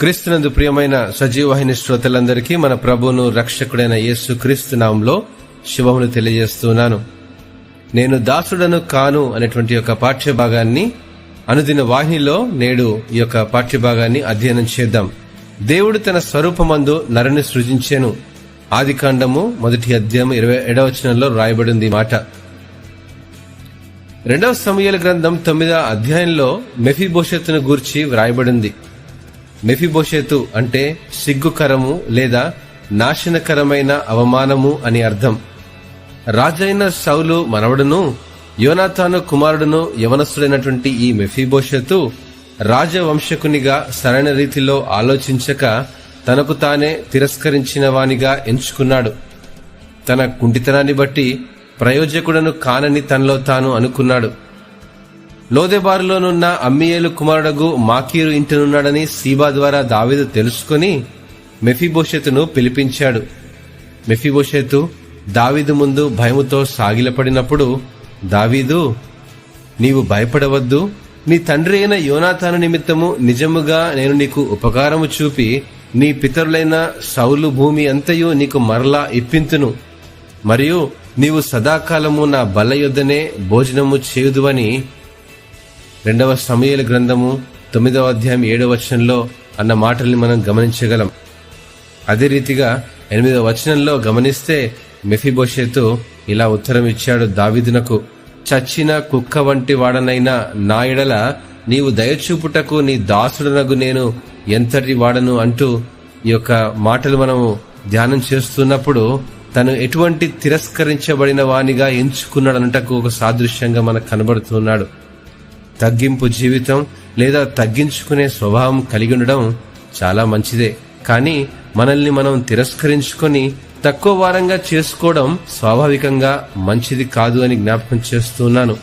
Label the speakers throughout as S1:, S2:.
S1: క్రీస్తునందు ప్రియమైన సజీవవాహిని శ్రోతలందరికీ మన ప్రభువును రక్షకుడైన యేసు క్రీస్తు నామంలో శుభమును తెలియజేస్తున్నాను. నేను దాసుడను కాను అనేటువంటి యొక్క పాఠ్యభాగాన్ని అనుదిన వాహినిలో నేడు ఈ యొక్క పాఠ్యభాగాన్ని అధ్యయనం చేద్దాం. దేవుడు తన స్వరూపమందు నరుని సృజించెను. ఆదికాండము మొదటి అధ్యాయం ఇరవై ఏడవచనంలో రాయబడింది మాట. రెండవ సమయాల గ్రంథం తొమ్మిదవ అధ్యాయంలో మెఫీబోషెత్తును గూర్చి వ్రాయబడింది. మెఫిబోషేతు అంటే సిగ్గుకరము లేదా నాశనకరమైన అవమానము అని అర్థం. రాజైన సౌలు మనవడును యోనాథాను కుమారుడును యవనస్తుడైనటువంటి ఈ మెఫీబోషెతు రాజవంశకునిగా సరైన రీతిలో ఆలోచించక తనకు తానే తిరస్కరించిన వానిగా ఎంచుకున్నాడు. తన కుంటితనాన్ని బట్టి ప్రయోజకుడను కానని తనలో తాను అనుకున్నాడు. లోదెబారులోనున్న అమ్మియేలు కుమారుడగు మాకీరు ఇంటినున్నాడని సీబా ద్వారా దావీదు తెలుసుకుని మెఫీబోషెతును పిలిపించాడు. మెఫీబోషెతు దావీదు ముందు భయముతో సాగిలపడినప్పుడు దావీదు నీవు భయపడవద్దు. నీ తండ్రి అయిన యోనాథాను నిమిత్తము నిజముగా నేను నీకు ఉపకారము చూపి నీ పితరులైన సౌలు భూమి అంతయు నీకు మరలా ఇప్పింతును. మరియు నీవు సదాకాలము నా బల్ల యొద్దనే భోజనము చేయుదువని రెండవ సమయల గ్రంథము తొమ్మిదవ అధ్యాయం ఏడవ వచనంలో అన్న మాటల్ని మనం గమనించగలం. అదే రీతిగా ఎనిమిదవ వచనంలో గమనిస్తే మెఫిబోషేతు ఇలా ఉత్తరం ఇచ్చాడు దావిదునకు చచ్చిన కుక్క వంటి వాడనైనా నా ఎడల నీవు దయచూపుటకు నీ దాసుడనగు నేను ఎంతటి వాడను? అంటూ ఈ యొక్క మాటలు మనము ధ్యానం చేస్తున్నప్పుడు తను ఎటువంటి తిరస్కరించబడిన వానిగా ఎంచుకున్నాడనటకు ఒక సాదృశ్యంగా మనకు కనబడుతున్నాడు తగ్గింపు జీవితం లేదా తగ్గించుకునే స్వభావం కలిగి ఉండడం చాలా మంచిదే. కానీ మనల్ని మనం తిరస్కరించుకొని తక్కువ వారంగా చేసుకోవడం స్వాభావికంగా మంచిది కాదు అని జ్ఞాపకం చేస్తున్నాను.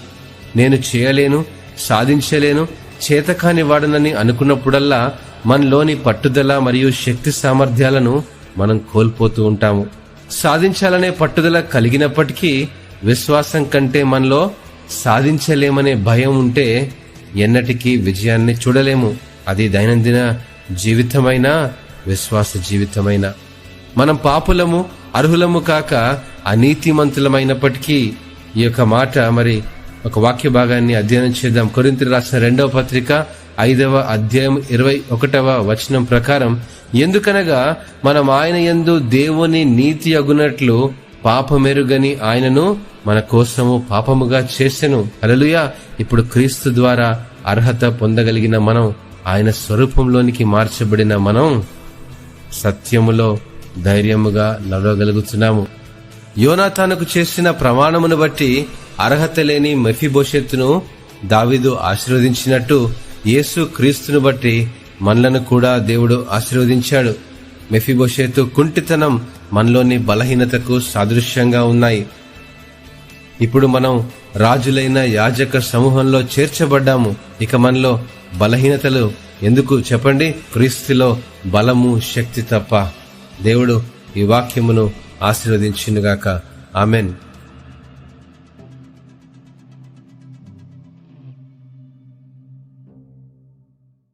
S1: నేను చేయలేను సాధించలేను చేతకాని వాడనని అనుకున్నప్పుడల్లా మనలోని పట్టుదల మరియు శక్తి సామర్థ్యాలను మనం కోల్పోతూ ఉంటాము. సాధించాలనే పట్టుదల కలిగినప్పటికీ విశ్వాసం కంటే మనలో సాధించలేమనే భయం ఉంటే ఎన్నటికీ విజయాన్ని చూడలేము. అది దైనందిన జీవితమైనా విశ్వాస జీవితమైనా. మనం పాపులము అర్హులము కాక అనీతిమంతులమైనప్పటికీ ఈ యొక్క మాట మరి ఒక వాక్య భాగాన్ని అధ్యయనం చేద్దాం. కొరింత రాసిన రెండవ పత్రిక ఐదవ అధ్యాయం ఇరవై ఒకటవ వచనం ప్రకారం ఎందుకనగా మనం ఆయన యందు దేవుని నీతి అగునట్లు పాపమెరుగని ఆయనను మన కోసము పాపముగా చేసెను. అలలుయా ఇప్పుడు క్రీస్తు ద్వారా అర్హత పొందగలిగిన మనం ఆయన స్వరూపంలోనికి మార్చబడిన మనం సత్యములో ధైర్యముగా నడవగలుగుతున్నాము. యోనాథానుకు చేసిన ప్రమాణమును బట్టి అర్హత లేని మెఫిబోషెత్తును దావిదు ఆశీర్వదించినట్టు యేసు క్రీస్తును బట్టి మనలను కూడా దేవుడు ఆశీర్వదించాడు. మెఫిబోషేతు కుంటితనం మనలోని బలహీనతకు సాదృశ్యంగా ఉన్నాయి. ఇప్పుడు మనం రాజులైన యాజక సమూహంలో చేర్చబడ్డాము. ఇక మనలో బలహీనతలు ఎందుకు? చెప్పండి. క్రీస్తులో బలము శక్తి తప్ప. దేవుడు ఈ వాక్యమును ఆశీర్వదించినగాక. ఆమెన్.